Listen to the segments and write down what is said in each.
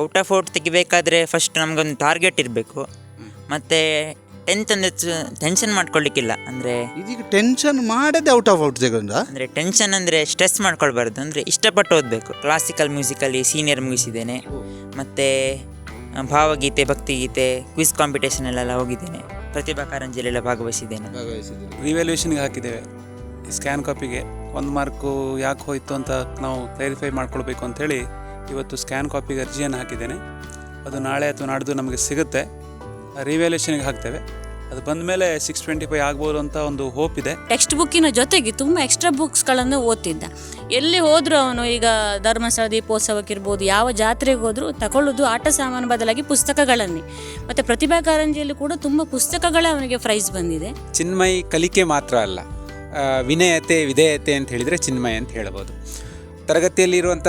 Out of out ತೆಗಿಬೇಕಾದ್ರೆ first ನಮಗೊಂದು target ಇರಬೇಕು. ಮತ್ತು ಟೆಂತ್ ಅಂದ್ರೆ ಟೆನ್ಷನ್ ಮಾಡ್ಕೊಳ್ಳಿಕ್ಕಿಲ್ಲ ಅಂದರೆ ಇದೀಗ ಟೆನ್ಷನ್ ಮಾಡದೆ ಔಟ್ ಆಫ್ ಔಟ್ ತೆಗೊಂಡ ಅಂದರೆ ಟೆನ್ಷನ್ ಅಂದರೆ ಸ್ಟ್ರೆಸ್ ಮಾಡ್ಕೊಳ್ಬಾರ್ದು. ಅಂದರೆ ಇಷ್ಟಪಟ್ಟು ಓದಬೇಕು. ಕ್ಲಾಸಿಕಲ್ ಮ್ಯೂಸಿಕಲ್ಲಿ ಸೀನಿಯರ್ ಮುಗಿಸಿದ್ದೇನೆ. ಮತ್ತು ಭಾವಗೀತೆ ಭಕ್ತಿಗೀತೆ ಕ್ವಿಸ್ ಕಾಂಪಿಟೇಷನಲ್ಲೆಲ್ಲ ಹೋಗಿದ್ದೇನೆ. ಪ್ರತಿಭಾ ಕಾರಂಜಿಯಲ್ಲೆಲ್ಲ ಭಾಗವಹಿಸಿದ್ದೇನೆ ರಿವ್ಯಾಲ್ಯೂಷನ್ಗೆ ಹಾಕಿದ್ದೇವೆ. ಈ ಸ್ಕ್ಯಾನ್ ಕಾಪಿಗೆ ಒಂದು ಮಾರ್ಕು ಯಾಕೆ ಹೋಯಿತು ಅಂತ ನಾವು ಕ್ಲಾರಿಫೈ ಮಾಡ್ಕೊಳ್ಬೇಕು ಅಂಥೇಳಿ ಇವತ್ತು ಸ್ಕ್ಯಾನ್ ಕಾಪಿಗೆ ಅರ್ಜಿಯನ್ನು ಹಾಕಿದ್ದೇನೆ. ಅದು ನಾಳೆ ಅಥವಾ ನಾಡ್ದು ನಮಗೆ ಸಿಗುತ್ತೆ. ರಿವ್ಯಾಲ್ಯೂಷನ್ಗೆ ಹಾಕ್ತೇವೆ. ಅದು ಬಂದ ಮೇಲೆ ಸಿಕ್ಸ್ ಟ್ವೆಂಟಿ ಫೈವ್ ಆಗ್ಬೋದು ಅಂತ ಒಂದು ಹೋಪ್ ಇದೆ. ಟೆಕ್ಸ್ಟ್ ಬುಕ್ಕಿನ ಜೊತೆಗೆ ತುಂಬ ಎಕ್ಸ್ಟ್ರಾ ಬುಕ್ಸ್ಗಳನ್ನು ಓದ್ತಿದ್ದ. ಎಲ್ಲಿ ಹೋದರೂ ಅವನು ಈಗ ಧರ್ಮಸ್ಥಳ ದೀಪೋತ್ಸವಕ್ಕಿರ್ಬೋದು ಯಾವ ಜಾತ್ರೆಗೆ ಹೋದರೂ ತಗೊಳ್ಳೋದು ಆಟ ಸಾಮಾನು ಬದಲಾಗಿ ಪುಸ್ತಕಗಳನ್ನೇ. ಮತ್ತು ಪ್ರತಿಭಾ ಕಾರಂಜಿಯಲ್ಲಿ ಕೂಡ ತುಂಬ ಪುಸ್ತಕಗಳೇ ಅವನಿಗೆ ಪ್ರೈಸ್ ಬಂದಿದೆ. ಚಿನ್ಮಯಿ ಕಲಿಕೆ ಮಾತ್ರ ಅಲ್ಲ. ವಿನಯತೆ ವಿಧೇಯತೆ ಅಂತ ಹೇಳಿದರೆ ಚಿನ್ಮಯ ಅಂತ ಹೇಳ್ಬೋದು. ತರಗತಿಯಲ್ಲಿರುವಂಥ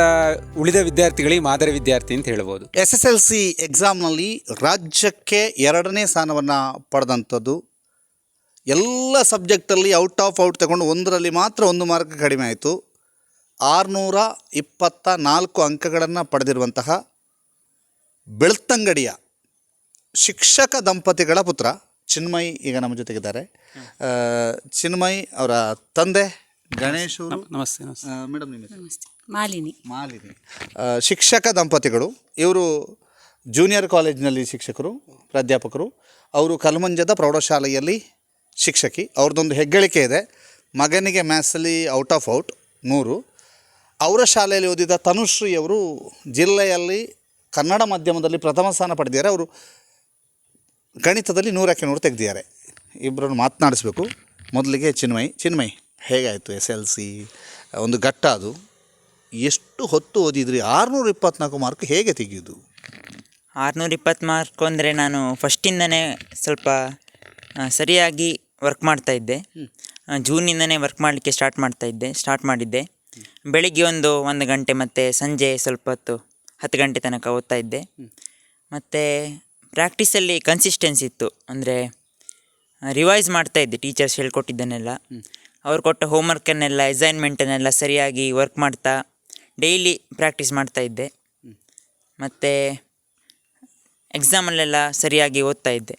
ಉಳಿದ ವಿದ್ಯಾರ್ಥಿಗಳಿಗೆ ಮಾದರಿ ವಿದ್ಯಾರ್ಥಿ ಅಂತ ಹೇಳ್ಬೋದು. ಎಸ್ ಎಸ್ ಎಲ್ ಸಿ ಎಕ್ಸಾಮ್ನಲ್ಲಿ ರಾಜ್ಯಕ್ಕೆ ಎರಡನೇ ಸ್ಥಾನವನ್ನು ಪಡೆದಂಥದ್ದು. ಎಲ್ಲ ಸಬ್ಜೆಕ್ಟಲ್ಲಿ ಔಟ್ ಆಫ್ ಔಟ್ ತಗೊಂಡು ಒಂದರಲ್ಲಿ ಮಾತ್ರ ಒಂದು ಮಾರ್ಕ್ ಕಡಿಮೆ ಆಯಿತು. ಆರುನೂರ ಇಪ್ಪತ್ತ ನಾಲ್ಕು ಅಂಕಗಳನ್ನು ಪಡೆದಿರುವಂತಹ ಬೆಳ್ತಂಗಡಿಯ ಶಿಕ್ಷಕ ದಂಪತಿಗಳ ಪುತ್ರ ಚಿನ್ಮಯ್ ಈಗ ನಮ್ಮ ಜೊತೆಗಿದ್ದಾರೆ. ಚಿನ್ಮಯಿ ಚಿನ್ಮಯ್ ಅವರ ತಂದೆ ಗಣೇಶ್ ಅವರು? ನಮಸ್ತೆ ನಮಸ್ತೆ. ಮೇಡಮ್ ನಿಮ್ಮ ಹೆಸರು? ಮಾಲಿನಿ. ಮಾಲಿನಿ. ಆ, ಶಿಕ್ಷಕ ದಂಪತಿಗಳು ಇವರು ಜೂನಿಯರ್ ಕಾಲೇಜಿನಲ್ಲಿ ಶಿಕ್ಷಕರು ಪ್ರಾಧ್ಯಾಪಕರು. ಅವರು ಕಲ್ಮಂಜದ ಪ್ರೌಢಶಾಲೆಯಲ್ಲಿ ಶಿಕ್ಷಕಿ. ಅವ್ರದ್ದೊಂದು ಹೆಗ್ಗಳಿಕೆ ಇದೆ. ಮಗನಿಗೆ ಮ್ಯಾಥ್ಸಲ್ಲಿ ಔಟ್ ಆಫ್ ಔಟ್ ನೂರು. ಅವರ ಶಾಲೆಯಲ್ಲಿ ಓದಿದ ತನುಶ್ರೀ ಅವರು ಜಿಲ್ಲೆಯಲ್ಲಿ ಕನ್ನಡ ಮಾಧ್ಯಮದಲ್ಲಿ ಪ್ರಥಮ ಸ್ಥಾನ ಪಡೆದಿದ್ದಾರೆ. ಅವರು ಗಣಿತದಲ್ಲಿ ನೂರಕ್ಕೆ ನೂರು ತೆಗೆದಿದ್ದಾರೆ. ಇಬ್ಬರನ್ನು ಮಾತನಾಡಿಸ್ಬೇಕು. ಮೊದಲಿಗೆ ಚಿನ್ಮಯಿ ಚಿನ್ಮಯ್. ಹೇಗಾಯಿತು ಎಸ್ ಎಲ್ ಸಿ? ಒಂದು ಘಟ್ಟ ಅದು. ಎಷ್ಟು ಹೊತ್ತು ಓದಿದ್ರಿ? ಆರುನೂರ ಇಪ್ಪತ್ನಾಲ್ಕು ಮಾರ್ಕ್ ಹೇಗೆ ತೆಗೆಯೋದು? ಆರುನೂರ ಇಪ್ಪತ್ತು ಮಾರ್ಕ್ ಅಂದರೆ ನಾನು ಫಸ್ಟಿಂದನೇ ಸ್ವಲ್ಪ ಆ, ಸರಿಯಾಗಿ ವರ್ಕ್ ಮಾಡ್ತಾ ಇದ್ದೆ. ಜೂನಿಂದನೇ ವರ್ಕ್ ಮಾಡಲಿಕ್ಕೆ ಸ್ಟಾರ್ಟ್ ಮಾಡ್ತಾ ಇದ್ದೆ ಸ್ಟಾರ್ಟ್ ಮಾಡಿದ್ದೆ. ಬೆಳಿಗ್ಗೆ ಒಂದು ಒಂದು ಗಂಟೆ ಮತ್ತು ಸಂಜೆ ಸ್ವಲ್ಪ ಹೊತ್ತು ಹತ್ತು ಗಂಟೆ ತನಕ ಓದ್ತಾ ಇದ್ದೆ. ಮತ್ತು ಪ್ರಾಕ್ಟೀಸಲ್ಲಿ ಕನ್ಸಿಸ್ಟೆನ್ಸಿ ಇತ್ತು. ಅಂದರೆ ರಿವೈಸ್ ಮಾಡ್ತಾ ಇದ್ದೆ ಟೀಚರ್ಸ್ ಹೇಳ್ಕೊಟ್ಟಿದ್ದನ್ನೆಲ್ಲ. ಅವ್ರು ಕೊಟ್ಟ ಹೋಮ್ವರ್ಕನ್ನೆಲ್ಲ ಅಸೈನ್ಮೆಂಟನ್ನೆಲ್ಲ ಸರಿಯಾಗಿ ವರ್ಕ್ ಮಾಡ್ತಾ ಡೈಲಿ ಪ್ರಾಕ್ಟೀಸ್ ಮಾಡ್ತಾ ಇದ್ದೆ. ಮತ್ತು ಎಕ್ಸಾಮಲ್ಲೆಲ್ಲ ಸರಿಯಾಗಿ ಓದ್ತಾ ಇದ್ದೆ.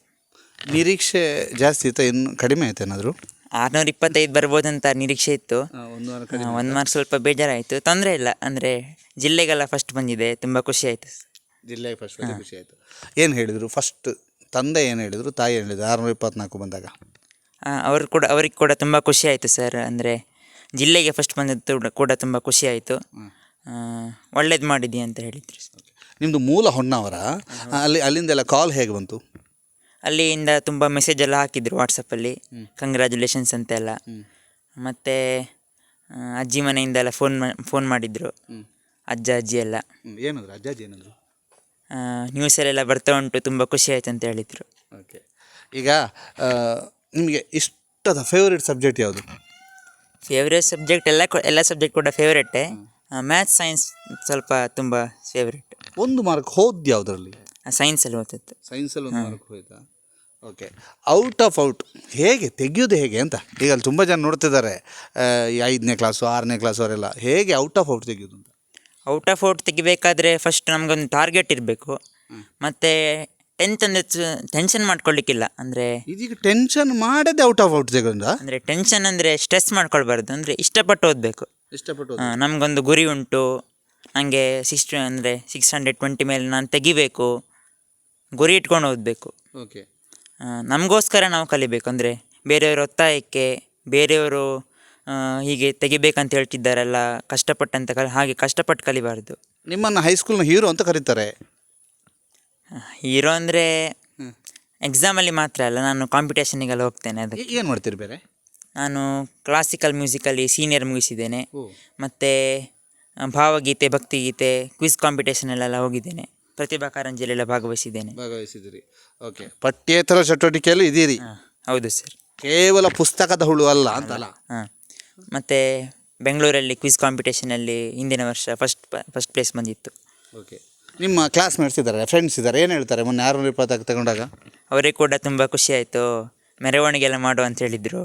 ನಿರೀಕ್ಷೆ ಜಾಸ್ತಿ ಇತ್ತು? ಇನ್ನು ಕಡಿಮೆ ಆಯ್ತು ಏನಾದರೂ? ಆರುನೂರ ಇಪ್ಪತ್ತೈದು ಬರ್ಬೋದಂತ ನಿರೀಕ್ಷೆ ಇತ್ತು. ಒಂದು ಒಂದು ಮಾರ್ಕ್ ಸ್ವಲ್ಪ ಬೇಜಾರಾಯಿತು. ತೊಂದರೆ ಇಲ್ಲ ಅಂದರೆ ಜಿಲ್ಲೆಗೆಲ್ಲ ಫಸ್ಟ್ ಬಂದಿದೆ ತುಂಬ ಖುಷಿ ಆಯಿತು. ಜಿಲ್ಲೆಗೆ ಫಸ್ಟ್ ಖುಷಿ ಆಯಿತು. ಏನು ಹೇಳಿದರು? ಫಸ್ಟ್ ತಂದೆ ಏನು ಹೇಳಿದರು? ತಾಯಿ ಏನು ಹೇಳಿದರು? ಆರುನೂರ ಇಪ್ಪತ್ನಾಲ್ಕು ಬಂದಾಗ. ಅವರು ಕೂಡ ಅವ್ರಿಗೆ ಕೂಡ ತುಂಬ ಖುಷಿ ಆಯಿತು ಸರ್. ಅಂದರೆ ಜಿಲ್ಲೆಗೆ ಫಸ್ಟ್ ಬಂದದ್ದು ಕೂಡ- ಕೂಡ ತುಂಬ ಖುಷಿ ಆಯಿತು. ಒಳ್ಳೇದು ಮಾಡಿದ್ದಿ ಅಂತ ಹೇಳಿದರು ನಿಮ್ಮದು ಮೂಲ ಹೊನ್ನಾವರ ಅಲ್ಲಿ ಅಲ್ಲಿಂದೆಲ್ಲ ಕಾಲ್ ಹೇಗೆ ಬಂತು? ಅಲ್ಲಿಂದ ತುಂಬ ಮೆಸೇಜ್ ಎಲ್ಲ ಹಾಕಿದ್ರು ವಾಟ್ಸಪ್ಪಲ್ಲಿ ಕಂಗ್ರ್ಯಾಚುಲೇಷನ್ಸ್ ಅಂತೆಲ್ಲ. ಮತ್ತು ಅಜ್ಜಿ ಮನೆಯಿಂದ ಎಲ್ಲ ಫೋನ್ ಫೋನ್ ಮಾಡಿದರು. ಅಜ್ಜ ಅಜ್ಜಿ ಎಲ್ಲ. ಏನಂದ್ರು? ಅಜ್ಜಾಜಿ ಏನಂದ್ರು? ನ್ಯೂಸಲ್ಲೆಲ್ಲ ಬರ್ತಾ ಉಂಟು ತುಂಬ ಖುಷಿ ಆಯ್ತು ಅಂತ ಹೇಳಿದರು. ಓಕೆ ಈಗ ಆ, ನಿಮಗೆ ಇಷ್ಟದ ಫೇವ್ರೇಟ್ ಸಬ್ಜೆಕ್ಟ್ ಯಾವುದು? ಫೇವ್ರೇಟ್ ಸಬ್ಜೆಕ್ಟ್ ಎಲ್ಲ ಕೂ- ಎಲ್ಲ ಸಬ್ಜೆಕ್ಟ್ ಕೂಡ ಫೇವ್ರೇಟೇ ಮ್ಯಾಥ್ಸ್ ಸೈನ್ಸ್ ಸ್ವಲ್ಪ ತುಂಬ ಫೇವ್ರೇಟ್ ಒಂದು ಮಾರ್ಕ್ ಹೋದ್ ಯಾವುದರಲ್ಲಿ? ಸೈನ್ಸಲ್ಲಿ ಓದಿತ್ತು ಸೈನ್ಸಲ್ಲಿ ಒಂದು ಮಾರ್ಕ್ ಹೋಯ್ತಾ? ಓಕೆ ಔಟ್ ಆಫ್ ಔಟ್ ಹೇಗೆ ತೆಗೆಯೋದು ಹೇಗೆ ಅಂತ? ಈಗ ಅಲ್ಲಿ ತುಂಬ ಜನ ನೋಡ್ತಿದ್ದಾರೆ ಆ, ಈ ಐದನೇ ಕ್ಲಾಸು ಆರನೇ ಕ್ಲಾಸು ಅವರೆಲ್ಲ. ಹೇಗೆ ಔಟ್ ಆಫ್ ಔಟ್ ತೆಗೆಯೋದು ಅಂತ? ಔಟ್ ಆಫ್ ಔಟ್ ತೆಗಿಬೇಕಾದ್ರೆ ಫಸ್ಟ್ ನಮಗೊಂದು ಟಾರ್ಗೆಟ್ ಇರಬೇಕು. ಮತ್ತು ಅಂದರೆ ಟೆನ್ಷನ್ ಮಾಡ್ಕೊಳ್ಳಿಕ್ಕಿಲ್ಲ ಅಂದರೆ ಇದೀಗ ಟೆನ್ಷನ್ ಮಾಡದೆ ಔಟ್ ಆಫ್ ಔಟ್ ತೆಗೊಂಡ? ಅಂದರೆ ಟೆನ್ಷನ್ ಅಂದರೆ ಸ್ಟ್ರೆಸ್ ಮಾಡ್ಕೊಳ್ಬಾರ್ದು. ಅಂದರೆ ಇಷ್ಟಪಟ್ಟು ಓದಬೇಕು. ಇಷ್ಟಪಟ್ಟು ನಮಗೊಂದು ಗುರಿ ಉಂಟು. ನನಗೆ ಸಿಕ್ಸ್ ಅಂದರೆ ಸಿಕ್ಸ್ ಹಂಡ್ರೆಡ್ ಟ್ವೆಂಟಿ ಮೇಲೆ ನಾನು ತೆಗಿಬೇಕು. ಗುರಿ ಇಟ್ಕೊಂಡು ಓದಬೇಕು. ಓಕೆ ನಮಗೋಸ್ಕರ ನಾವು ಕಲಿಬೇಕು. ಅಂದರೆ ಬೇರೆಯವ್ರ ಒತ್ತಾಯಕ್ಕೆ ಬೇರೆಯವರು ಆ, ಹೀಗೆ ತೆಗಿಬೇಕಂತ ಹೇಳ್ತಿದ್ದಾರಲ್ಲ ಕಷ್ಟಪಟ್ಟಂತ ಕಲಿ ಹಾಗೆ ಕಷ್ಟಪಟ್ಟು ಕಲಿಬಾರ್ದು. ನಿಮ್ಮನ್ನು ಹೈಸ್ಕೂಲ್ನ ಹೀರೋ ಅಂತ ಕರೀತಾರೆ. ಹೀರೋ ಅಂದರೆ ಎಕ್ಸಾಮಲ್ಲಿ ಮಾತ್ರ ಅಲ್ಲ ನಾನು ಕಾಂಪಿಟೇಷನಿಗೆಲ್ಲ ಹೋಗ್ತೇನೆ ಅದಕ್ಕೆ. ಏನು ಮಾಡ್ತೀರಿ ಬೇರೆ? ನಾನು ಕ್ಲಾಸಿಕಲ್ ಮ್ಯೂಸಿಕಲ್ಲಿ ಸೀನಿಯರ್ ಮುಗಿಸಿದ್ದೇನೆ. ಮತ್ತು ಭಾವಗೀತೆ ಭಕ್ತಿಗೀತೆ ಕ್ವಿಸ್ ಕಾಂಪಿಟೇಷನಲ್ಲೆಲ್ಲ ಹೋಗಿದ್ದೇನೆ. ಪ್ರತಿಭಾ ಕಾರಂಜಿಯಲ್ಲೆಲ್ಲ ಭಾಗವಹಿಸಿದ್ದೇನೆ. ಭಾಗವಹಿಸಿದಿರಿ ಓಕೆ ಪಠ್ಯೇತರ ಚಟುವಟಿಕೆಯಲ್ಲಿ ಇದ್ದೀರಿ? ಹಾಂ ಹೌದು ಸರ್. ಕೇವಲ ಪುಸ್ತಕದ ಹುಳು ಅಲ್ಲ ಅಂತಲ್ಲ? ಹಾಂ. ಮತ್ತು ಬೆಂಗಳೂರಲ್ಲಿ ಕ್ವಿಸ್ ಕಾಂಪಿಟೇಷನಲ್ಲಿ ಹಿಂದಿನ ವರ್ಷ ಫಸ್ಟ್ ಫಸ್ಟ್ ಪ್ಲೇಸ್ ಬಂದಿತ್ತು. ಓಕೆ ನಿಮ್ಮ ಕ್ಲಾಸ್ಮೇಟ್ಸ್ ಇದ್ದಾರೆ ಫ್ರೆಂಡ್ಸ್ ಇದ್ದಾರೆ ಏನು ಹೇಳ್ತಾರೆ ಮೊನ್ನೆ ಆರುನೂರ ಇಪ್ಪತ್ತಕ್ಕೆ ತಗೊಂಡಾಗ? ಅವರಿಗೆ ಕೂಡ ತುಂಬ ಖುಷಿ ಆಯಿತು. ಮೆರವಣಿಗೆ ಎಲ್ಲ ಮಾಡು ಅಂತ ಹೇಳಿದರು.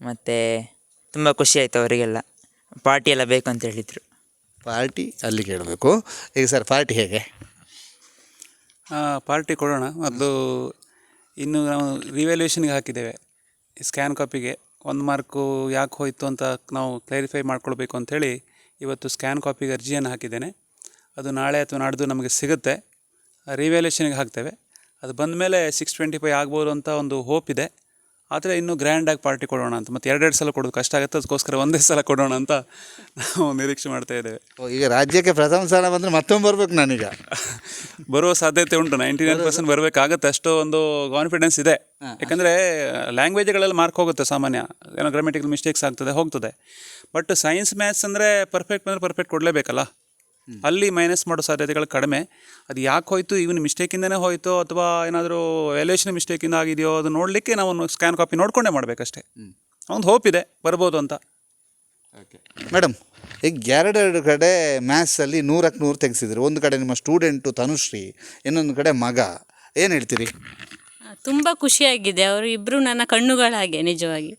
ಮತ್ತು ತುಂಬ ಖುಷಿ ಆಯಿತು ಅವರಿಗೆಲ್ಲ. ಪಾರ್ಟಿ ಎಲ್ಲ ಬೇಕು ಅಂತ ಹೇಳಿದರು. ಪಾರ್ಟಿ ಅಲ್ಲಿ ಕೇಳಬೇಕು. ಈಗ ಸರ್ ಪಾರ್ಟಿ ಹೇಗೆ? ಪಾರ್ಟಿ ಕೊಡೋಣ. ಮೊದಲು ಇನ್ನು ನಾವು ರಿವ್ಯಾಲ್ಯೂಷನ್ಗೆ ಹಾಕಿದ್ದೇವೆ. ಸ್ಕ್ಯಾನ್ ಕಾಪಿಗೆ ಒಂದು ಮಾರ್ಕು ಯಾಕೆ ಹೋಯಿತು ಅಂತ ನಾವು ಕ್ಲಾರಿಫೈ ಮಾಡ್ಕೊಳ್ಬೇಕು ಅಂಥೇಳಿ ಇವತ್ತು ಸ್ಕ್ಯಾನ್ ಕಾಪಿಗೆ ಅರ್ಜಿಯನ್ನು ಹಾಕಿದ್ದೇನೆ. ಅದು ನಾಳೆ ಅಥವಾ ನಾಡ್ದು ನಮಗೆ ಸಿಗುತ್ತೆ. ರಿವ್ಯಾಲ್ಯೂಷನ್ಗೆ ಹಾಕ್ತೇವೆ. ಅದು ಬಂದ ಮೇಲೆ ಸಿಕ್ಸ್ ಟ್ವೆಂಟಿ ಫೈವ್ ಆಗ್ಬೋದು ಅಂತ ಒಂದು ಹೋಪ್ ಇದೆ. ಆದರೆ ಇನ್ನೂ ಗ್ರ್ಯಾಂಡಾಗಿ ಪಾರ್ಟಿ ಕೊಡೋಣ ಅಂತ. ಮತ್ತು ಎರಡೆರಡು ಸಲ ಕೊಡೋದು ಕಷ್ಟ ಆಗುತ್ತೆ. ಅದಕ್ಕೋಸ್ಕರ ಒಂದೇ ಸಲ ಕೊಡೋಣ ಅಂತ ನಾವು ನಿರೀಕ್ಷೆ ಮಾಡ್ತಾ ಇದ್ದೇವೆ. ಈಗ ರಾಜ್ಯಕ್ಕೆ ಪ್ರಥಮ ಸ್ಥಾನ ಬಂದರೆ ಮತ್ತೊಮ್ಮೆ ಬರಬೇಕು ನಾನೀಗ. ಬರುವ ಸಾಧ್ಯತೆ ಉಂಟು. ನೈಂಟಿ ನೈನ್ ಪರ್ಸೆಂಟ್ ಬರಬೇಕಾಗತ್ತೆ. ಅಷ್ಟು ಒಂದು ಕಾನ್ಫಿಡೆನ್ಸ್ ಇದೆ. ಯಾಕಂದರೆ ಲ್ಯಾಂಗ್ವೇಜ್ಗಳಲ್ಲಿ ಮಾರ್ಕ್ ಹೋಗುತ್ತೆ ಸಾಮಾನ್ಯ. ಏನೋ ಗ್ರಾಮೆಟಿಕಲ್ ಮಿಸ್ಟೇಕ್ಸ್ ಆಗ್ತದೆ ಹೋಗ್ತದೆ. ಬಟ್ ಸೈನ್ಸ್ ಮ್ಯಾಥ್ಸ್ ಅಂದರೆ ಪರ್ಫೆಕ್ಟ್ ಅಂದರೆ ಪರ್ಫೆಕ್ಟ್ ಕೊಡಲೇಬೇಕಲ್ಲ. ಅಲ್ಲಿ ಮೈನಸ್ ಮಾಡೋ ಸಾಧ್ಯತೆಗಳು ಕಡಿಮೆ. ಅದು ಯಾಕೆ ಹೋಯ್ತು ಇವನು ಮಿಸ್ಟೇಕಿಂದನೇ ಹೋಯ್ತು ಅಥವಾ ಏನಾದರೂ ವ್ಯಾಲ್ಯೂಯೇಷನ್ ಮಿಸ್ಟೇಕಿಂದ ಆಗಿದೆಯೋ ಅದು ನೋಡಲಿಕ್ಕೆ ನಾವು ಸ್ಕ್ಯಾನ್ ಕಾಪಿ ನೋಡಿಕೊಂಡೇ ಮಾಡಬೇಕಷ್ಟೇ. ಒಂದು ಹೋಪ್ ಇದೆ ಬರ್ಬೋದು ಅಂತ. ಓಕೆ ಮೇಡಮ್ ಈಗ ಎರಡೆರಡು ಕಡೆ ಮ್ಯಾಥ್ಸಲ್ಲಿ ನೂರಕ್ಕೆ ನೂರು ತೆಗೆಸಿದ್ರು. ಒಂದು ಕಡೆ ನಿಮ್ಮ ಸ್ಟೂಡೆಂಟು ತನುಶ್ರೀ ಇನ್ನೊಂದು ಕಡೆ ಮಗ. ಏನು ಹೇಳ್ತೀರಿ? ತುಂಬ ಖುಷಿಯಾಗಿದೆ. ಅವರು ಇಬ್ಬರು ನನ್ನ ಕಣ್ಣುಗಳಾಗೆ ನಿಜವಾಗಿ.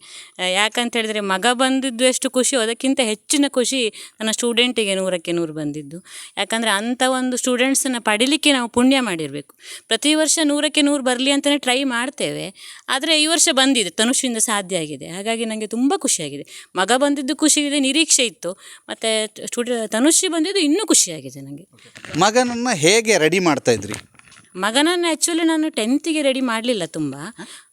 ಯಾಕಂತ ಹೇಳಿದ್ರೆ ಮಗ ಬಂದಿದ್ದು ಎಷ್ಟು ಖುಷಿ, ಅದಕ್ಕಿಂತ ಹೆಚ್ಚಿನ ಖುಷಿ ನನ್ನ ಸ್ಟೂಡೆಂಟಿಗೆ ನೂರಕ್ಕೆ ನೂರು ಬಂದಿದ್ದು. ಯಾಕಂದರೆ ಅಂಥ ಒಂದು ಸ್ಟೂಡೆಂಟ್ಸನ್ನು ಪಡಿಲಿಕ್ಕೆ ನಾವು ಪುಣ್ಯ ಮಾಡಿರಬೇಕು. ಪ್ರತಿ ವರ್ಷ ನೂರಕ್ಕೆ ನೂರು ಬರಲಿ ಅಂತಲೇ ಟ್ರೈ ಮಾಡ್ತೇವೆ. ಆದರೆ ಈ ವರ್ಷ ಬಂದಿದೆ ತನುಷಿಂದ ಸಾಧ್ಯ ಆಗಿದೆ. ಹಾಗಾಗಿ ನನಗೆ ತುಂಬ ಖುಷಿಯಾಗಿದೆ. ಮಗ ಬಂದಿದ್ದು ಖುಷಿ ಇದೆ ನಿರೀಕ್ಷೆ ಇತ್ತು. ಮತ್ತು ಸ್ಟೂಡೆ ತನುಷಿ ಬಂದಿದ್ದು ಇನ್ನೂ ಖುಷಿಯಾಗಿದೆ ನನಗೆ ಮಗನನ್ನು ಹೇಗೆ ರೆಡಿ ಮಾಡ್ತಾ ಇದ್ರಿ? ಮಗನನ್ನು ಆ್ಯಕ್ಚುಲಿ ನಾನು ಟೆಂತಿಗೆ ರೆಡಿ ಮಾಡಲಿಲ್ಲ ತುಂಬ.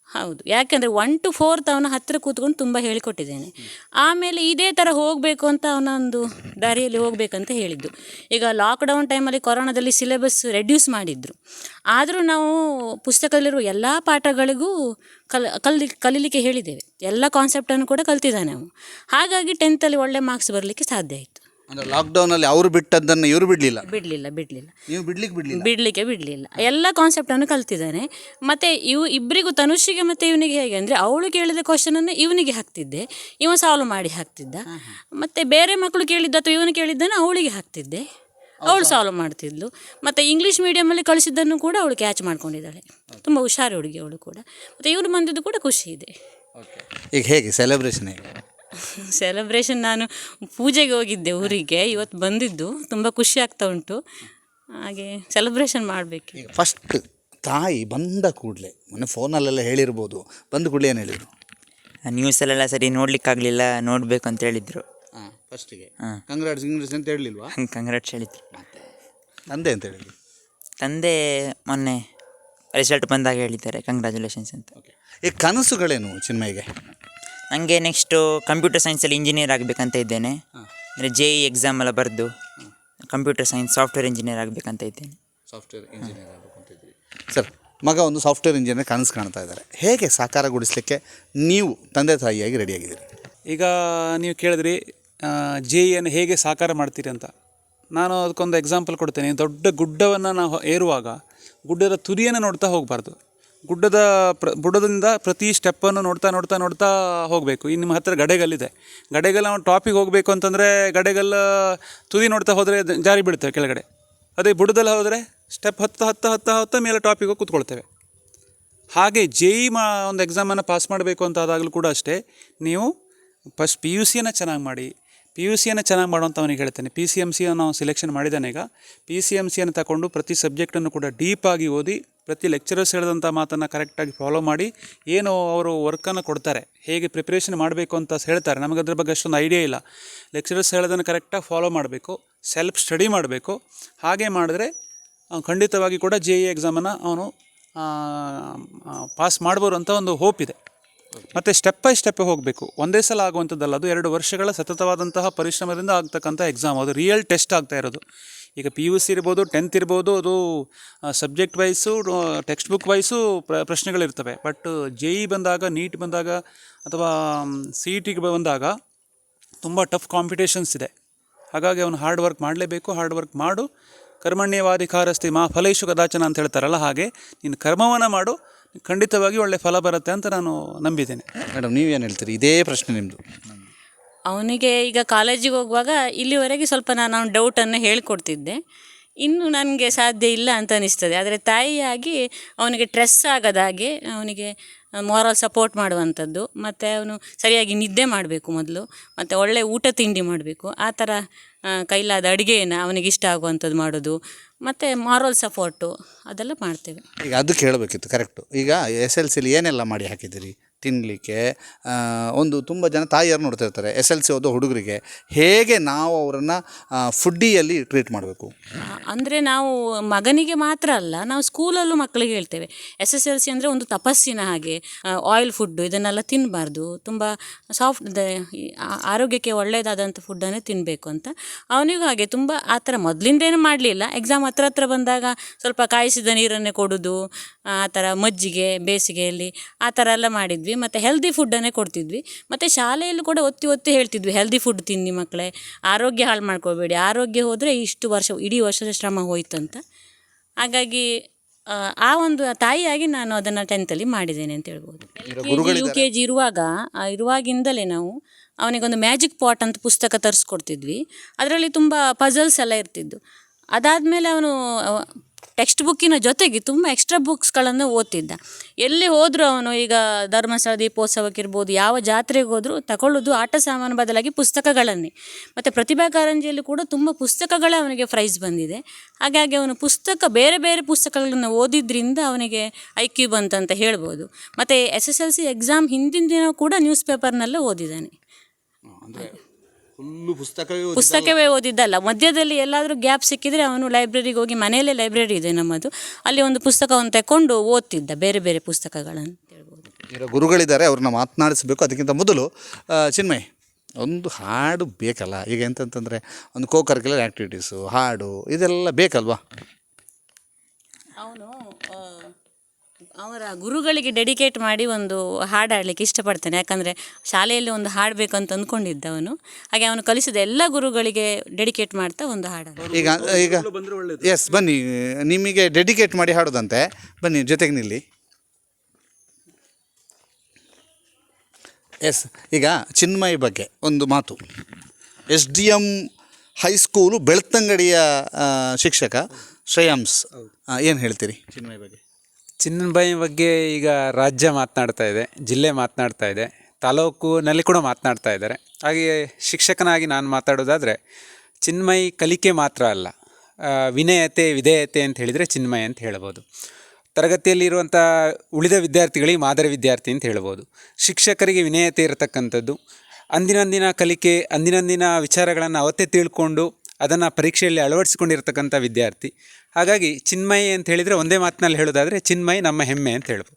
ಹೌದು. ಯಾಕೆಂದರೆ ಒನ್ ಟು ಫೋರ್ತ್ ಅವನ ಹತ್ತಿರ ಕೂತ್ಕೊಂಡು ತುಂಬ ಹೇಳಿಕೊಟ್ಟಿದ್ದೇನೆ. ಆಮೇಲೆ ಇದೇ ಥರ ಹೋಗಬೇಕು ಅಂತ ಅವನ ಒಂದು ದಾರಿಯಲ್ಲಿ ಹೋಗಬೇಕಂತ ಹೇಳಿದ್ದು. ಈಗ ಲಾಕ್ಡೌನ್ ಟೈಮಲ್ಲಿ ಕೊರೋನಾದಲ್ಲಿ ಸಿಲೆಬಸ್ ರೆಡ್ಯೂಸ್ ಮಾಡಿದ್ರು. ಆದರೂ ನಾವು ಪುಸ್ತಕದಲ್ಲಿರುವ ಎಲ್ಲ ಪಾಠಗಳಿಗೂ ಕಲ್ ಕಲಿ ಕಲೀಲಿಕ್ಕೆ ಹೇಳಿದ್ದೇವೆ. ಎಲ್ಲ ಕಾನ್ಸೆಪ್ಟನ್ನು ಕೂಡ ಕಲ್ತಿದ್ದಾನೆ ಅವನು ಹಾಗಾಗಿ ಟೆಂತಲ್ಲಿ ಒಳ್ಳೆ ಮಾರ್ಕ್ಸ್ ಬರಲಿಕ್ಕೆ ಸಾಧ್ಯ ಆಯಿತು. ಅಂದರೆ ಲಾಕ್ಡೌನಲ್ಲಿ ಅವರು ಬಿಟ್ಟದ್ದನ್ನು ಇವರು ಬಿಡಲಿಲ್ಲ? ಬಿಡಲಿಲ್ಲ ಬಿಡಲಿಲ್ಲ. ನೀವು ಬಿಡ್ಲಿಕ್ಕೆ ಬಿಡಲಿಲ್ಲ? ಬಿಡಲಿಕ್ಕೆ ಬಿಡಲಿಲ್ಲ. ಎಲ್ಲ ಕಾನ್ಸೆಪ್ಟನ್ನು ಕಲ್ತಿದ್ದಾನೆ. ಮತ್ತೆ ಇವು ಇಬ್ಬರಿಗೂ ತನುಷಿಗೆ ಮತ್ತೆ ಇವನಿಗೆ ಹೇಗೆ ಅಂದರೆ ಅವಳು ಕೇಳಿದ ಕ್ವಶನನ್ನು ಇವನಿಗೆ ಹಾಕ್ತಿದ್ದೆ. ಇವ ಸಾಲ್ವ್ ಮಾಡಿ ಹಾಕ್ತಿದ್ದ. ಮತ್ತು ಬೇರೆ ಮಕ್ಕಳು ಕೇಳಿದ್ದು ಅಥವಾ ಇವನು ಕೇಳಿದ್ದನ್ನು ಅವಳಿಗೆ ಹಾಕ್ತಿದ್ದೆ. ಅವಳು ಸಾಲ್ವ್ ಮಾಡ್ತಿದ್ಲು. ಮತ್ತು ಇಂಗ್ಲೀಷ್ ಮೀಡಿಯಮಲ್ಲಿ ಕಳಿಸಿದ್ದನ್ನು ಕೂಡ ಅವಳು ಕ್ಯಾಚ್ ಮಾಡ್ಕೊಂಡಿದ್ದಾಳೆ. ತುಂಬ ಹುಷಾರು ಹುಡುಗಿ ಅವಳು ಕೂಡ. ಮತ್ತೆ ಇವನು ಬಂದಿದ್ದು ಕೂಡ ಖುಷಿ ಇದೆ. ಈಗ ಹೇಗೆ ಸೆಲೆಬ್ರೇಷನ್ ಹೇಗೆ? ಸೆಲೆಬ್ರೇಷನ್ ನಾನು ಪೂಜೆಗೆ ಹೋಗಿದ್ದೆ ಊರಿಗೆ ಇವತ್ತು ಬಂದಿದ್ದು ತುಂಬ ಖುಷಿ ಆಗ್ತಾ ಉಂಟು. ಹಾಗೆ ಸೆಲೆಬ್ರೇಷನ್ ಮಾಡಬೇಕು. ಈಗ ಫಸ್ಟ್ ತಾಯಿ ಬಂದ ಕೂಡಲೇ ಮೊನ್ನೆ ಫೋನಲ್ಲೆಲ್ಲ ಹೇಳಿರ್ಬೋದು ಬಂದ ಕೂಡಲೇ ಏನು ಹೇಳಿದರು? ನ್ಯೂಸಲ್ಲೆಲ್ಲ ಸರಿ ನೋಡ್ಲಿಕ್ಕಾಗಲಿಲ್ಲ ನೋಡಬೇಕು ಅಂತ ಹೇಳಿದರು. ಹಾಂ ಫಸ್ಟಿಗೆ ಹಾಂ. ಕಂಗ್ರಾಟ್ಸ್ ಇಂಗ್ಲೀಷ್ ಅಂತ ಹೇಳಲಿಲ್ವಾ ಹಂಗೆ ಕಂಗ್ರಾಟ್ಸ್ ಹೇಳಿದ್ರು. ತಂದೆ ಅಂತ ಹೇಳಿದ್ರು? ತಂದೆ ಮೊನ್ನೆ ರಿಸಲ್ಟ್ ಬಂದಾಗ ಹೇಳಿದ್ದಾರೆ ಕಂಗ್ರ್ಯಾಚುಲೇಷನ್ಸ್ ಅಂತ. ಓಕೆ ಈ ಕನಸುಗಳೇನು ಚಿನ್ಮಯ್ಗೆ? ನನಗೆ ನೆಕ್ಸ್ಟು ಕಂಪ್ಯೂಟರ್ ಸೈನ್ಸಲ್ಲಿ ಇಂಜಿನಿಯರ್ ಆಗಬೇಕಂತ ಇದ್ದೇನೆ. ಅಂದರೆ ಜೆ ಇ ಎಕ್ಸಾಮ್ ಎಲ್ಲ ಬರೆದು ಕಂಪ್ಯೂಟರ್ ಸೈನ್ಸ್ ಸಾಫ್ಟ್ವೇರ್ ಇಂಜಿನಿಯರ್ ಆಗಬೇಕಂತ ಇದ್ದೇನೆ. ಸಾಫ್ಟ್ವೇರ್ ಇಂಜಿನಿಯರ್ ಆಗಬೇಕು ಅಂತ ಇದ್ದೀರಿ. ಸರ್ ಮಗ ಒಂದು ಸಾಫ್ಟ್ವೇರ್ ಇಂಜಿನಿಯರ್ ಕನಸು ಕಾಣ್ತಾ ಇದ್ದಾರೆ. ಹೇಗೆ ಸಾಕಾರಗೊಳಿಸಲಿಕ್ಕೆ ನೀವು ತಂದೆ ತಾಯಿಯಾಗಿ ರೆಡಿಯಾಗಿದ್ದೀರಿ ಈಗ ನೀವು ಕೇಳಿದ್ರಿ ಜೆ ಇಯನ್ನು ಹೇಗೆ ಸಾಕಾರ ಮಾಡ್ತೀರಿ ಅಂತ. ನಾನು ಅದಕ್ಕೊಂದು ಎಕ್ಸಾಂಪಲ್ ಕೊಡ್ತೇನೆ. ದೊಡ್ಡ ಗುಡ್ಡವನ್ನು ನಾವು ಏರುವಾಗ ಗುಡ್ಡದ ತುದಿಯನ್ನು ನೋಡ್ತಾ ಹೋಗಬಾರ್ದು. ಗುಡ್ಡದ ಪ್ರ, ಬುಡದಿಂದ ಪ್ರತಿ ಸ್ಟೆಪ್ಪನ್ನು ನೋಡ್ತಾ ನೋಡ್ತಾ ನೋಡ್ತಾ ಹೋಗಬೇಕು. ಇನ್ನು ನಿಮ್ಮ ಹತ್ತಿರ ಗಡೆಗಲ್ಲಿದೆ. ಗಡೆಗಲ್ಲ ನಾವು ಟಾಪಿಗೆ ಹೋಗಬೇಕು ಅಂತಂದರೆ ಗಡೆಗಲ್ಲ ತುದಿ ನೋಡ್ತಾ ಹೋದರೆ ಜಾರಿ ಬೀಳ್ತೇವೆ ಕೆಳಗಡೆ. ಅದೇ ಬುಡದಲ್ಲಿ ಹೋದರೆ ಸ್ಟೆಪ್ ಹತ್ತು ಹತ್ತು ಹತ್ತು ಹತ್ತು ಮೇಲೆ ಟಾಪಿಗೆ ಹೋಗಿ ಕೂತ್ಕೊಳ್ತೇವೆ. ಹಾಗೆ ಜೆ ಇ ಮಾ, ಒಂದು ಎಕ್ಸಾಮನ್ನು ಪಾಸ್ ಮಾಡಬೇಕು ಅಂತ ಆದಾಗಲೂ ಕೂಡ ಅಷ್ಟೇ, ನೀವು ಫಸ್ಟ್ ಪಿ ಯು ಸಿಯನ್ನು ಚೆನ್ನಾಗಿ ಮಾಡಿ. ಪಿ ಯು ಸಿಯನ್ನು ಚೆನ್ನಾಗಿ ಮಾಡುವಂತ ಅವನಿಗೆ ಹೇಳ್ತೇನೆ. ಪಿ ಸಿ ಎಂ ಸಿಯನ್ನು ನಾವು ಸೆಲೆಕ್ಷನ್ ಮಾಡಿದ್ದಾನೆ ಈಗ. ಪಿ ಸಿ ಎಂ ಸಿಯನ್ನು ತಗೊಂಡು ಪ್ರತಿ ಸಬ್ಜೆಕ್ಟನ್ನು ಕೂಡ ಡೀಪಾಗಿ ಓದಿ ಪ್ರತಿ ಲೆಕ್ಚರರ್ಸ್ ಹೇಳಿದಂಥ ಮಾತನ್ನು ಕರೆಕ್ಟಾಗಿ ಫಾಲೋ ಮಾಡಿ ಏನು ಅವರು ವರ್ಕನ್ನು ಕೊಡ್ತಾರೆ, ಹೇಗೆ ಪ್ರಿಪ್ರೇಷನ್ ಮಾಡಬೇಕು ಅಂತ ಹೇಳ್ತಾರೆ. ನಮಗೆ ಅದ್ರ ಬಗ್ಗೆ ಅಷ್ಟೊಂದು ಐಡಿಯಾ ಇಲ್ಲ. ಲೆಕ್ಚರರ್ಸ್ ಹೇಳೋದನ್ನು ಕರೆಕ್ಟಾಗಿ ಫಾಲೋ ಮಾಡಬೇಕು ಸೆಲ್ಫ್ ಸ್ಟಡಿ ಮಾಡಬೇಕು. ಹಾಗೆ ಮಾಡಿದ್ರೆ ಖಂಡಿತವಾಗಿ ಕೂಡ ಜೆ ಇ ಎಕ್ಸಾಮನ್ನು ಅವನು ಪಾಸ್ ಮಾಡ್ಬೋದು ಅಂತ ಒಂದು ಹೋಪ್ ಇದೆ. ಮತ್ತು ಸ್ಟೆಪ್ ಬೈ ಸ್ಟೆಪ್ ಹೋಗಬೇಕು. ಒಂದೇ ಸಲ ಆಗುವಂಥದ್ದಲ್ಲ, ಅದು ಎರಡು ವರ್ಷಗಳ ಸತತವಾದಂತಹ ಪರಿಶ್ರಮದಿಂದ ಆಗ್ತಕ್ಕಂಥ ಎಕ್ಸಾಮ್ ಅದು ರಿಯಲ್ ಟೆಸ್ಟ್ ಆಗ್ತಾ ಇರೋದು. ಈಗ ಪಿ ಯು ಸಿ ಇರ್ಬೋದು ಟೆಂತ್ ಇರ್ಬೋದು, ಅದು subject wise text book wise ಪ್ರ, ಪ್ರಶ್ನೆಗಳಿರ್ತವೆ. ಬಟ್ ಜೆ ಇ ಬಂದಾಗ ನೀಟ್ ಬಂದಾಗ, ಅಥವಾ ಸಿ ಇ ಟಿಗೆ ಬಂದಾಗ ತುಂಬ ಟಫ್ ಕಾಂಪಿಟೇಷನ್ಸ್ ಇದೆ. ಹಾಗಾಗಿ ಅವನು ಹಾರ್ಡ್ ವರ್ಕ್ ಮಾಡಲೇಬೇಕು ಹಾರ್ಡ್ ವರ್ಕ್ ಮಾಡು. ಕರ್ಮಣ್ಯವಾಧಿಕಾರಸ್ತಿ ಮಾ ಫಲೇಶು ಕದಾಚನ ಅಂತ ಹೇಳ್ತಾರಲ್ಲ ಹಾಗೆ, ನೀನು ಕರ್ಮವನ್ನು ಮಾಡು, ಖಂಡಿತವಾಗಿ ಒಳ್ಳೆ ಫಲ ಬರುತ್ತೆ ಅಂತ ನಾನು ನಂಬಿದ್ದೇನೆ. ಮೇಡಮ್, ನೀವೇನು ಹೇಳ್ತೀರಿ? ಇದೇ ಪ್ರಶ್ನೆ ನಿಮ್ಮದು ಅವನಿಗೆ ಈಗ ಕಾಲೇಜಿಗೆ ಹೋಗುವಾಗ ಇಲ್ಲಿವರೆಗೆ ಸ್ವಲ್ಪ ನಾನು ಅವ್ನ ಡೌಟನ್ನು ಹೇಳಿಕೊಡ್ತಿದ್ದೆ. ಇನ್ನು ನನಗೆ ಸಾಧ್ಯ ಇಲ್ಲ ಅಂತ ಅನಿಸ್ತದೆ. ಆದರೆ ತಾಯಿಯಾಗಿ ಅವನಿಗೆ ಟ್ರೆಸ್ ಆಗದ ಹಾಗೆ ಅವನಿಗೆ ಮಾರಲ್ ಸಪೋರ್ಟ್ ಮಾಡುವಂಥದ್ದು. ಮತ್ತು ಅವನು ಸರಿಯಾಗಿ ನಿದ್ದೆ ಮಾಡಬೇಕು ಮೊದಲು. ಮತ್ತು ಒಳ್ಳೆಯ ಊಟ ತಿಂಡಿ ಮಾಡಬೇಕು. ಆ ಥರ ಕೈಲಾದ ಅಡುಗೆಯನ್ನು ಅವನಿಗೆ ಇಷ್ಟ ಆಗುವಂಥದ್ದು ಮಾಡೋದು. ಮತ್ತು ಮಾರಲ್ ಸಪೋರ್ಟು ಅದು ಅದೆಲ್ಲ ಮಾಡ್ತೇವೆ. ಈಗ ಅದು ಕೇಳಬೇಕಿತ್ತು ಕರೆಕ್ಟು ಈಗ ಎಸ್ ಎಲ್ ಸಿಲಿ ಏನೆಲ್ಲ ಮಾಡಿ ಹಾಕಿದ್ದೀರಿ? ತಿನ್ನಲಿಕ್ಕೆ ಒಂದು ತುಂಬ ಜನ ತಾಯಿಯರು ನೋಡ್ತಿರ್ತಾರೆ, ಎಸ್ ಎಲ್ ಸಿ ಓದೋ ಹುಡುಗರಿಗೆ. ಹೇಗೆ ನಾವು ಅವರನ್ನು ಫುಡ್ಡಿಯಲ್ಲಿ ಟ್ರೀಟ್ ಮಾಡಬೇಕು? ಅಂದರೆ ನಾವು ಮಗನಿಗೆ ಮಾತ್ರ ಅಲ್ಲ, ನಾವು ಸ್ಕೂಲಲ್ಲೂ ಮಕ್ಕಳಿಗೆ ಹೇಳ್ತೇವೆ. ಎಸ್ ಎಸ್ ಎಲ್ ಸಿ ಅಂದರೆ ಒಂದು ತಪಸ್ಸಿನ ಹಾಗೆ ಆಯಿಲ್ ಫುಡ್ಡು ಇದನ್ನೆಲ್ಲ ತಿನ್ನಬಾರ್ದು ತುಂಬ ಸಾಫ್ಟ್ ಆರೋಗ್ಯಕ್ಕೆ ಒಳ್ಳೆಯದಾದಂಥ ಫುಡ್ಡನ್ನೇ ತಿನ್ನಬೇಕು ಅಂತ. ಅವನಿಗೂ ಹಾಗೆ ತುಂಬ, ಆ ಥರ ಮೊದಲಿಂದೇನು ಮಾಡಲಿಲ್ಲ. ಎಕ್ಸಾಮ್ ಹತ್ರ ಹತ್ರ ಬಂದಾಗ ಸ್ವಲ್ಪ ಕಾಯಿಸಿದ ನೀರನ್ನೇ ಕೊಡೋದು, ಆ ಥರ ಮಜ್ಜಿಗೆ, ಬೇಸಿಗೆಯಲ್ಲಿ ಆ ಥರ ಎಲ್ಲ ಮಾಡಿದ್ವಿ. ಮತ್ತು ಹೆಲ್ದಿ ಫುಡ್ಡನ್ನೇ ಕೊಡ್ತಿದ್ವಿ. ಮತ್ತು ಶಾಲೆಯಲ್ಲೂ ಕೂಡ ಒತ್ತಿ ಒತ್ತಿ ಹೇಳ್ತಿದ್ವಿ ಹೆಲ್ದಿ ಫುಡ್ ತಿನ್ನಿ ಮಕ್ಕಳೇ ಆರೋಗ್ಯ ಹಾಳು ಮಾಡ್ಕೋಬೇಡಿ ಆರೋಗ್ಯ ಹೋದರೆ ಇಷ್ಟು ವರ್ಷ ಇಡೀ ವರ್ಷದ ಶ್ರಮ ಹೋಯ್ತಂತ. ಹಾಗಾಗಿ ಆ, ಆ ಒಂದು ತಾಯಿಯಾಗಿ ನಾನು ಅದನ್ನು ಟೆಂತಲ್ಲಿ ಮಾಡಿದ್ದೇನೆ ಅಂತ ಹೇಳ್ಬೋದು. ಯು ಕೆ ಜಿ ಇರುವಾಗ ಇರುವಾಗಿಂದಲೇ ನಾವು ಅವನಿಗೊಂದು ಮ್ಯಾಜಿಕ್ ಪಾಟ್ ಅಂತ ಪುಸ್ತಕ ತರಿಸ್ಕೊಡ್ತಿದ್ವಿ. ಅದರಲ್ಲಿ ತುಂಬ ಪಜಲ್ಸ್ ಎಲ್ಲ ಇರ್ತಿದ್ದು. ಅದಾದಮೇಲೆ ಅವನು ಟೆಕ್ಸ್ಟ್ ಬುಕ್ಕಿನ ಜೊತೆಗೆ ತುಂಬ ಎಕ್ಸ್ಟ್ರಾ ಬುಕ್ಸ್ಗಳನ್ನು ಓದ್ತಿದ್ದ. ಎಲ್ಲಿ ಹೋದರೂ ಅವನು ಈಗ ಧರ್ಮಸ್ಥಳ ದೀಪೋತ್ಸವಕ್ಕಿರ್ಬೋದು, ಯಾವ ಜಾತ್ರೆಗೆ ಹೋದರೂ ತಗೊಳ್ಳೋದು ಆಟ ಸಾಮಾನು ಬದಲಾಗಿ ಪುಸ್ತಕಗಳನ್ನೇ. ಮತ್ತು ಪ್ರತಿಭಾ ಕಾರಂಜಿಯಲ್ಲಿ ಕೂಡ ತುಂಬ ಪುಸ್ತಕಗಳೇ ಅವನಿಗೆ ಪ್ರೈಸ್ ಬಂದಿದೆ. ಹಾಗಾಗಿ ಅವನು ಪುಸ್ತಕ, ಬೇರೆ ಬೇರೆ ಪುಸ್ತಕಗಳನ್ನು ಓದಿದ್ರಿಂದ ಅವನಿಗೆ ಐ ಕ್ಯೂ ಬಂತಂತ ಹೇಳ್ಬೋದು. ಮತ್ತು S S L C exam ಹಿಂದಿನ ದಿನ ಕೂಡ ನ್ಯೂಸ್ ಪೇಪರ್ನಲ್ಲೇ ಓದಿದ್ದಾನೆ. ಫುಲ್ಲು ಪುಸ್ತಕವೇ ಪುಸ್ತಕವೇ ಓದಿದ್ದಲ್ಲ. ಮಧ್ಯದಲ್ಲಿ ಎಲ್ಲಾದರೂ ಗ್ಯಾಪ್ ಸಿಕ್ಕಿದ್ರೆ ಅವನು ಲೈಬ್ರರಿಗೆ ಹೋಗಿ ಮನೆಯಲ್ಲೇ ಲೈಬ್ರರಿ ಇದೆ ನಮ್ಮದು. ಅಲ್ಲಿ ಒಂದು ಪುಸ್ತಕವನ್ನು ತಕೊಂಡು ಓದ್ತಿದ್ದ ಬೇರೆ ಬೇರೆ ಪುಸ್ತಕಗಳನ್ನು ಅಂತ ಹೇಳ್ಬೋದು ಇರೋ ಗುರುಗಳಿದ್ದಾರೆ ಅವ್ರನ್ನ ಮಾತನಾಡಿಸಬೇಕು. ಅದಕ್ಕಿಂತ ಮೊದಲು ಆ, ಚಿನ್ಮಯ್ ಒಂದು ಹಾಡು ಬೇಕಲ್ಲ? ಈಗ ಎಂತಂತಂದರೆ ಒಂದು ಕೋ ಕರಿಕ್ಯುಲರ್ ಆ್ಯಕ್ಟಿವಿಟೀಸು ಹಾಡು ಇದೆಲ್ಲ ಬೇಕಲ್ವಾ? ಅವನು ಅವರ ಗುರುಗಳಿಗೆ ಡೆಡಿಕೇಟ್ ಮಾಡಿ ಒಂದು ಹಾಡು ಹಾಡಲಿಕ್ಕೆ ಇಷ್ಟಪಡ್ತಾನೆ. ಯಾಕಂದರೆ ಶಾಲೆಯಲ್ಲಿ ಒಂದು ಹಾಡಬೇಕು ಅಂತ ಅಂದ್ಕೊಂಡಿದ್ದ ಅವನು. ಹಾಗೆ ಅವನು ಕಲಿಸಿದ ಎಲ್ಲ ಗುರುಗಳಿಗೆ ಡೆಡಿಕೇಟ್ ಮಾಡ್ತಾ ಒಂದು ಹಾಡು. ಈಗ ಈಗ ಎಸ್ ಬನ್ನಿ. ನಿಮಗೆ ಡೆಡಿಕೇಟ್ ಮಾಡಿ ಹಾಡೋದಂತೆ. ಬನ್ನಿ, ಜೊತೆಗೆ ನಿಲ್ಲಿ. ಎಸ್ ಈಗ ಚಿನ್ಮಯ ಬಗ್ಗೆ ಒಂದು ಮಾತು. S D M high school ಬೆಳ್ತಂಗಡಿಯ ಶಿಕ್ಷಕ ಶ್ರೇಯಾಂಸ್ ಏನು ಹೇಳ್ತೀರಿ ಚಿನ್ಮಯ ಬಗ್ಗೆ? ಚಿನ್ನಬಾಯಿ ಬಗ್ಗೆ ಈಗ ರಾಜ್ಯ ಮಾತನಾಡ್ತಾ ಇದೆ, ಜಿಲ್ಲೆ ಮಾತನಾಡ್ತಾ ಇದೆ, ತಾಲೂಕಿನಲ್ಲಿ ಕೂಡ ಮಾತನಾಡ್ತಾ ಇದ್ದಾರೆ. ಹಾಗೆ ಶಿಕ್ಷಕನಾಗಿ ನಾನು ಮಾತಾಡೋದಾದರೆ ಚಿನ್ಮಯಿ ಕಲಿಕೆ ಮಾತ್ರ ಅಲ್ಲ ವಿನಯತೆ, ವಿಧೇಯತೆ ಅಂತ ಹೇಳಿದರೆ ಚಿನ್ಮಯ ಅಂತ ಹೇಳ್ಬೋದು. ತರಗತಿಯಲ್ಲಿರುವಂಥ ಉಳಿದ ವಿದ್ಯಾರ್ಥಿಗಳಿಗೆ ಮಾದರಿ ವಿದ್ಯಾರ್ಥಿ ಅಂತ ಹೇಳ್ಬೋದು. ಶಿಕ್ಷಕರಿಗೆ ವಿನಯತೆ ಇರತಕ್ಕಂಥದ್ದು, ಅಂದಿನಂದಿನ ಕಲಿಕೆ, ಅಂದಿನಂದಿನ ವಿಚಾರಗಳನ್ನು ಅವತ್ತೇ ತಿಳ್ಕೊಂಡು ಅದನ್ನು ಪರೀಕ್ಷೆಯಲ್ಲಿ ಅಳವಡಿಸಿಕೊಂಡಿರ್ತಕ್ಕಂಥ ವಿದ್ಯಾರ್ಥಿ ಹಾಗಾಗಿ ಚಿನ್ಮಯಿ ಅಂತ ಹೇಳಿದರೆ ಒಂದೇ ಮಾತಿನಲ್ಲಿ ಹೇಳೋದಾದರೆ ಚಿನ್ಮಯಿ ನಮ್ಮ ಹೆಮ್ಮೆ ಅಂತ ಹೇಳ್ಬೋದು.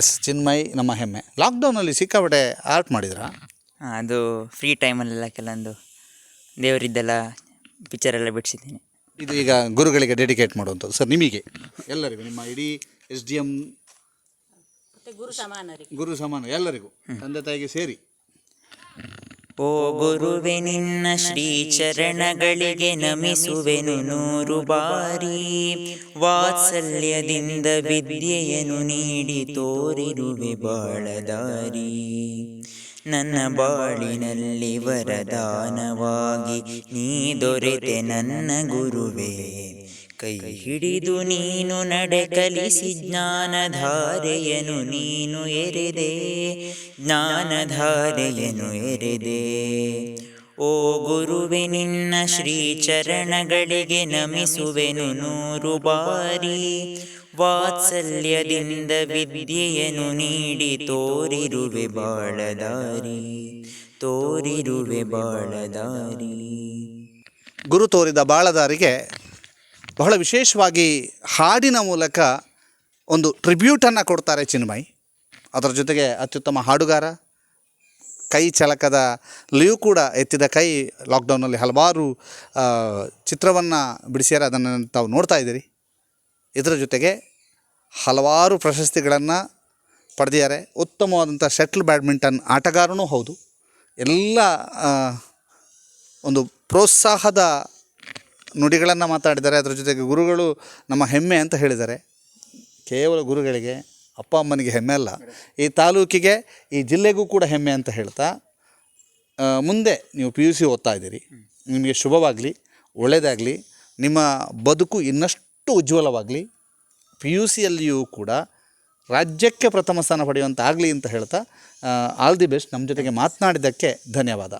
ಎಸ್ ಚಿನ್ಮಯಿ ನಮ್ಮ ಹೆಮ್ಮೆ. ಲಾಕ್ಡೌನಲ್ಲಿ ಸಿಕ್ಕಾಪಟ್ಟೆ ಆರ್ಟ್ ಮಾಡಿದ್ರಾ? ಹಾಂ ಅದು ಫ್ರೀ ಟೈಮಲ್ಲೆಲ್ಲ ಕೆಲವೊಂದು ದೇವರಿದ್ದೆಲ್ಲ ಪಿಕ್ಚರೆಲ್ಲ ಬಿಡಿಸಿದ್ದೀನಿ. ಇದು ಈಗ ಗುರುಗಳಿಗೆ ಡೆಡಿಕೇಟ್ ಮಾಡುವಂಥದ್ದು. ಸರ್ ನಿಮಗೆ ಎಲ್ಲರಿಗೂ ನಿಮ್ಮ ಇಡೀ ಎಸ್ ಡಿ ಎಂ ಮತ್ತೆ ಗುರು ಸಮಾನರಿಗೆ. ಗುರು ಸಮಾನ ಎಲ್ಲರಿಗೂ ತಂದೆ ತಾಯಿಗೆ ಸೇರಿ. ಓ ಗುರುವೆ, ನಿನ್ನ ಶ್ರೀ ಚರಣಗಳಿಗೆ ನಮಿಸುವೆನು ನೂರು ಬಾರಿ. ವಾತ್ಸಲ್ಯದಿಂದ ವಿದ್ಯೆಯನ್ನು ನೀಡಿ ತೋರಿರುವೆ ಬಾಳದಾರಿ. ನನ್ನ ಬಾಳಿನಲ್ಲಿ ವರದಾನವಾಗಿ ನೀ ದೊರೆತೆ ನನ್ನ ಗುರುವೇ. ಕೈ ಹಿಡಿದು ನೀನು ನಡೆ ಕಲಿಸಿ ಜ್ಞಾನಧಾರೆಯನು ನೀನು ಎರೆದೆ. ಜ್ಞಾನಧಾರೆಯನು ಎರೆದೆ. ಓ ಗುರುವೆ ನಿನ್ನ ಶ್ರೀ ಚರಣಗಳಿಗೆ ನಮಿಸುವೆನು ನೂರು ಬಾರಿ. ವಾತ್ಸಲ್ಯದಿಂದ ವಿದ್ಯೆಯನ್ನು ನೀಡಿ ತೋರಿರುವೆ ಬಾಳದಾರಿ ತೋರಿರುವೆ ಬಾಳದಾರಿ. ಗುರು ತೋರಿದ ಬಾಳದಾರಿಗೆ ಬಹಳ ವಿಶೇಷವಾಗಿ ಹಾಡಿನ ಮೂಲಕ ಒಂದು ಟ್ರಿಬ್ಯೂಟನ್ನು ಕೊಡ್ತಾರೆ ಚಿನ್ಮಯ್. ಅದರ ಜೊತೆಗೆ ಅತ್ಯುತ್ತಮ ಹಾಡುಗಾರ, ಕೈ ಚಳಕದ ಲಿಯೂ ಕೂಡ ಎತ್ತಿದ ಕೈ ಲಾಕ್ಡೌನಲ್ಲಿ ಹಲವಾರು ಚಿತ್ರವನ್ನು ಬಿಡಿಸ್ಯಾರ ಅದನ್ನು ತಾವು ನೋಡ್ತಾ ಇದ್ದೀರಿ. ಇದರ ಜೊತೆಗೆ ಹಲವಾರು ಪ್ರಶಸ್ತಿಗಳನ್ನು ಪಡೆದಿದ್ದಾರೆ. ಉತ್ತಮವಾದಂಥ ಶಟ್ಲ್ ಬ್ಯಾಡ್ಮಿಂಟನ್ ಆಟಗಾರನೂ ಹೌದು. ಎಲ್ಲ ಒಂದು ಪ್ರೋತ್ಸಾಹದ ನುಡಿಗಳನ್ನು ಮಾತಾಡಿದ್ದಾರೆ ಅದರ ಜೊತೆಗೆ ಗುರುಗಳು ನಮ್ಮ ಹೆಮ್ಮೆ ಅಂತ ಹೇಳಿದ್ದಾರೆ. ಕೇವಲ ಗುರುಗಳಿಗೆ, ಅಪ್ಪ ಅಮ್ಮನಿಗೆ ಹೆಮ್ಮೆ ಅಲ್ಲ. ಈ ತಾಲೂಕಿಗೆ, ಈ ಜಿಲ್ಲೆಗೂ ಕೂಡ ಹೆಮ್ಮೆ ಅಂತ ಹೇಳ್ತಾ ಮುಂದೆ ನೀವು ಪಿ ಯು ಸಿ ಓದ್ತಾ ಇದ್ದೀರಿ. ನಿಮಗೆ ಶುಭವಾಗಲಿ, ಒಳ್ಳೆಯದಾಗಲಿ. ನಿಮ್ಮ ಬದುಕು ಇನ್ನಷ್ಟು ಉಜ್ವಲವಾಗಲಿ. ಪಿ ಯು ಸಿಯಲ್ಲಿಯೂ ಕೂಡ ರಾಜ್ಯಕ್ಕೆ ಪ್ರಥಮ ಸ್ಥಾನ ಪಡೆಯುವಂತಾಗಲಿ ಅಂತ ಹೇಳ್ತಾ ಆಲ್ ದಿ ಬೆಸ್ಟ್ ನಮ್ಮ ಜೊತೆಗೆ ಮಾತನಾಡಿದ್ದಕ್ಕೆ ಧನ್ಯವಾದ.